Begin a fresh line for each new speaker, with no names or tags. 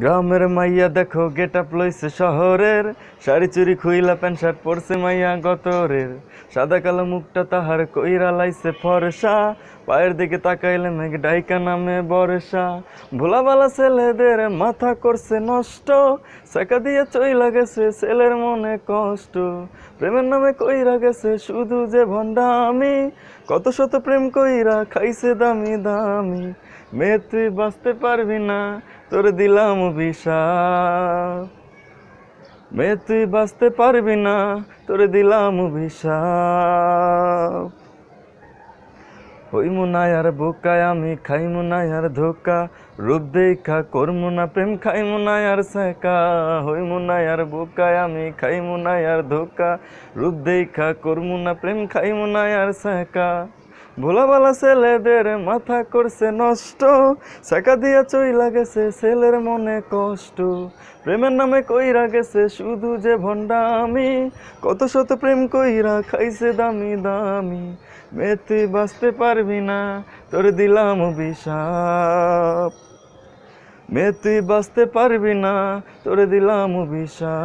গ্রামের মাইয়া দেখো গেট আপ লইছে শহরের। শাড়ি চুরি খুইলা, প্যান্ট শার্ট পরছে মাইয়া গতরের। সাদা কালো মুখটা তাহার কইরা লাইছে ফরসা। পায়ের দিকে তাকাইলে মেঘ ডাইকা নামে বর্ষা ভোলাবালা ছেলেদের মাথা করছে নষ্ট। সেকা দিয়ে চইলা গেছে ছেলের মনে কষ্ট। প্রেমের নামে কইরা গেছে শুধু যে ভণ্ডা আমি কত শত প্রেম কইরা খাইছে দামি দামি। মেয়ে তুই বাঁচতে পারবি না। তোর দিলাম অভিশাপ। মেয়ে, তুই বাঁচতে পারবি না, তোর দিলাম অভিশাপ। হইমু না আর বোকায়, আমি খাইমু না আর ধোকা। রূপ দেখা করমু না, প্রেম খাইমু না আর সেকা হইমু না আর বোকায়, আমি খাইমু না আর ধোকা। রূপ দেখা করমু না, প্রেম খাইমু না আর সেকা ভোলাবালা ছেলেদের মাথা করছে নষ্ট সেকা দিয়া চইলা গেছে ছেলের মনে কষ্ট। প্রেমের নামে কইরা গেছে শুধু যে ভণ্ডা আমি কত শত প্রেম কইরা খাইছে দামি দামি। মেয়ে বাঁচতে পারবি না, তোর দিলাম অভিশাপ। মেয়ে তুই বাঁচতে পারবি না, তোর দিলাম অভিশাপ।